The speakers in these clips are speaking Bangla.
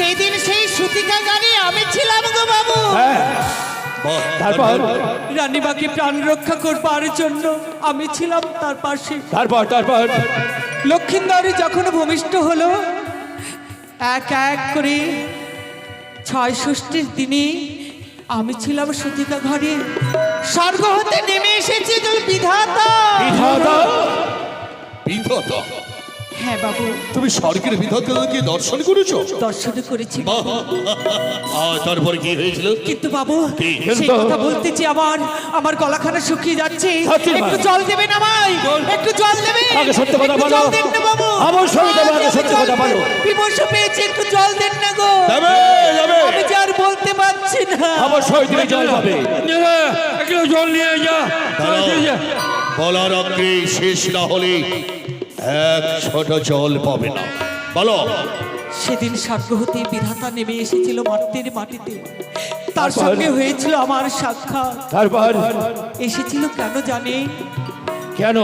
সেই দিন সেই সুতিকা গানে আমি ছিলাম গো বাবু। হ্যাঁ। তারপর? রানীমাকে প্রাণ রক্ষা করবার জন্য আমি ছিলাম তার পাশে। তারপর তারপর? লক্ষিন্দারি যখন ভূমিষ্ঠ হলো এক এক করে ছয় ষষ্ঠীর দিনে আমি ছিলাম সতীকা ঘরে। স্বর্গ হতে নেমে এসেছি তুই বিধাতা। বিধাতা? বিধাতা? হ্যাঁ বাবু। তুমি স্বর্গের বিধাতাকে দর্শন করেছ? দর্শন করেছি। বাহ আর তারপরে কি হয়েছিল? কিন্তু বাবু কি? সেই কথা বলতেছি আমার আমার গলাখানা শুকিয়ে যাচ্ছে। সত্যি। একটু জল দেবেন আমায়? একটু জল দেবেন? আগে সত্যি কথা একটু বলো। জল দেন না বাবু। অবশ্যই দেবো, আগে আজ আমি সত্যি কথা বলো। বিমর্ষ পেয়েছি একটু জল দেন না গো। যাবে যাবে। আমি যে আর বলতে পারছি না। অবশ্যই তুমি জল পাবে। একটু জল নিয়ে যা। দাঁড়াও। বলার অগ্রে শেষ না হলে এক ছোট জল পাবে না। বলো। সেদিন স্বর্গ হতে বিধাতা নেমে এসেছিল মাটির মাটিতে। তার সঙ্গে হয়েছিল আমার সাক্ষাৎ। তারপর? এসেছিল কেন জানে? কেন?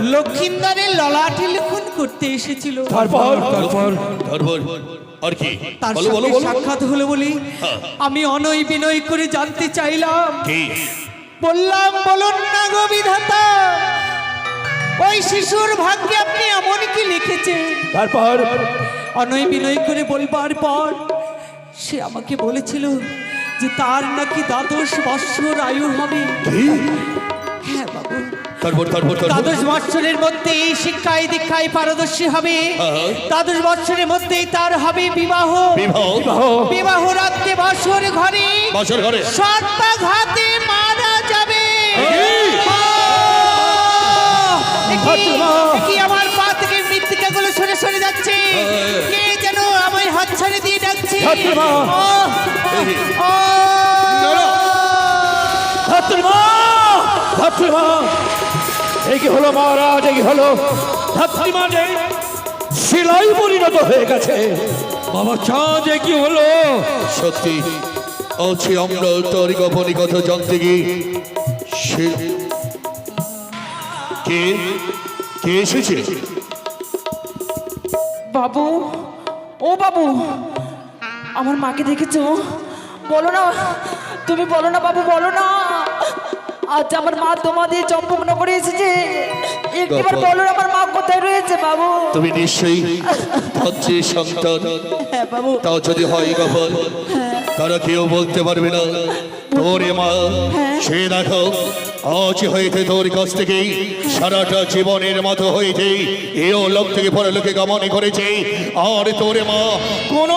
লক্ষিন্দারের ললাটে লিখন করতে এসেছিল। তারপর? তারপর? তারপর? আর কি? তার বলো বলো সঙ্গে বলো। সাক্ষাৎ হলো বলি আমি অনয় বিনয় করে জানতে চাইলাম। কি? বললাম বলুন না গো বিধাতা। ওই শিশুর ভাগ্যে আপনি এমন কি লিখেছেন? তারপর অনয় বিনয় করে বলবার পর সে আমাকে বলেছিল যে তার নাকি দ্বাদশ বৎসর আয়ু হবে। হ্যাঁ বাবু। দ্বাদশ বৎসরের মধ্যে শিক্ষায় দীক্ষায় পারদর্শী হবে। হ্যাঁ। দ্বাদশ বৎসরের মধ্যেই তার হবে বিবাহ। বিবাহ। রাত্রে বৎসর ঘরে। বছর ঘরে। সর্পাঘাতে মারা সরে সরে যাচ্ছে কে যেন আমার হাত ছাড়ে দিয়ে ডাকছে? এই কি হলো মহারাজ এই কি হলো? ধাত্রীমা যে শিলাই পরিণত হয়ে গেছে। বাবা চাঁদ এ কি হলো? সত্যি আছে আমরা তোর গোপনী কথা জানতে গিয়ে। সে কে? কে এসেছে? বাবু ও বাবু আমার মাকে দেখেছ? বলো না তুমি বলো না বাবু বলো না। আজ আমার মা তোমাদের চম্পকনগরে এসেছে। একটিবার বাবা। বলো না আমার মা কোথায় রয়েছে বাবু। তুমি নিশ্চয়ই ধৈর্যের সন্তান। হ্যাঁ বাবু। তাও যদি হয় গোপন তারা কেউ বলতে পারবে না। তোরে মা সে দেখো আজ হয়েছে তোর কাছ থেকেই সারাটা জীবনের মতো হয়েছে এও লোক থেকে পরে লোকে গমনে করেছে। আর তোরে মা, কোন